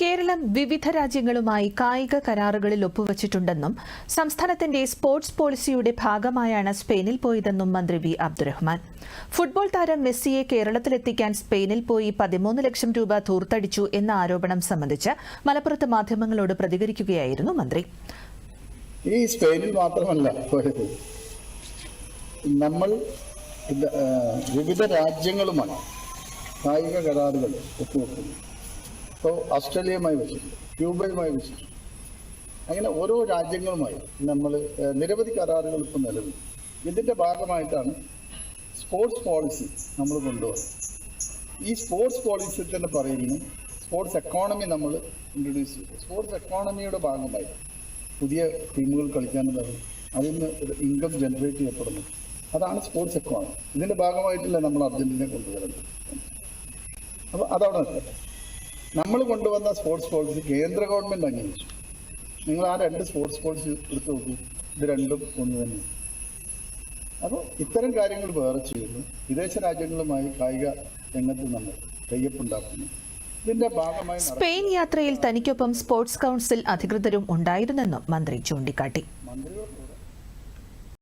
കേരളം വിവിധ രാജ്യങ്ങളുമായി കായിക കരാറുകളിൽ ഒപ്പുവച്ചിട്ടുണ്ടെന്നും സംസ്ഥാനത്തിന്റെ സ്പോർട്സ് പോളിസിയുടെ ഭാഗമായാണ് സ്പെയിനിൽ പോയതെന്നും മന്ത്രി വി അബ്ദുറഹ്മാൻ. ഫുട്ബോൾ താരം മെസ്സിയെ കേരളത്തിലെത്തിക്കാൻ സ്പെയിനിൽ പോയി പതിമൂന്ന് ലക്ഷം രൂപ ധൂർത്തടിച്ചു എന്ന ആരോപണം സംബന്ധിച്ച് മലപ്പുറത്ത് മാധ്യമങ്ങളോട് പ്രതികരിക്കുകയായിരുന്നു മന്ത്രി. ഈ സ്പെയിനിൽ മാത്രമല്ല നമ്മൾ വിവിധ രാജ്യങ്ങളുമായി കായിക കരാറുകൾ ഒപ്പുവെക്കുന്നു. ഇപ്പോൾ ഓസ്ട്രേലിയയുമായി വെച്ചിട്ടുണ്ട് ക്യൂബയുമായി വെച്ചിട്ടുണ്ട് അങ്ങനെ ഓരോ രാജ്യങ്ങളുമായി നമ്മൾ നിരവധി കരാറുകൾ ഇപ്പോൾ നിലവിൽ. ഇതിന്റെ ഭാഗമായിട്ടാണ് സ്പോർട്സ് പോളിസി നമ്മൾ കൊണ്ടുവന്നത്. ഈ സ്പോർട്സ് പോളിസി തന്നെ പറയുന്നു സ്പോർട്സ് എക്കോണമി നമ്മൾ ഇൻട്രൊഡ്യൂസ് ചെയ്തു. സ്പോർട്സ് എക്കോണമിയുടെ ഭാഗമായി പുതിയ ടീമുകൾ കളിക്കാനുള്ളത് അതിൽ നിന്ന് ഇൻകം ജനറേറ്റ് ചെയ്യപ്പെടുന്നു. അതാണ് സ്പോർട്സ് എക്കോണമി. ഇതിന്റെ ഭാഗമായിട്ടല്ലേ നമ്മൾ അർജന്റീനയെ കൊണ്ടുവരുന്നത്. അപ്പോൾ അതവിടെ നിൽക്കട്ടെ നമ്മൾ കൊണ്ടുവന്ന സ്പോർട്സ് പോളിസി കേന്ദ്ര ഗവൺമെന്റ് അംഗീകരിച്ചു. നിങ്ങൾ ആ രണ്ട് സ്പോർട്സ് പോളിസി എടുത്തു നോക്കൂ. ഇത് രണ്ടും ഒന്ന് തന്നെ അപ്പോൾ ഇത്തരം കാര്യങ്ങൾ വേറെ ചെയ്യുന്നു. വിദേശ രാജ്യങ്ങളുമായി കായിക രംഗത്ത് നമ്മൾ കയ്യപ്പുണ്ടാക്കുന്നു. സ്പെയിൻ യാത്രയിൽ തനിക്കൊപ്പം സ്പോർട്സ് കൗൺസിൽ അധികൃതരും ഉണ്ടായിരുന്നെന്നും മന്ത്രി ചൂണ്ടിക്കാട്ടി.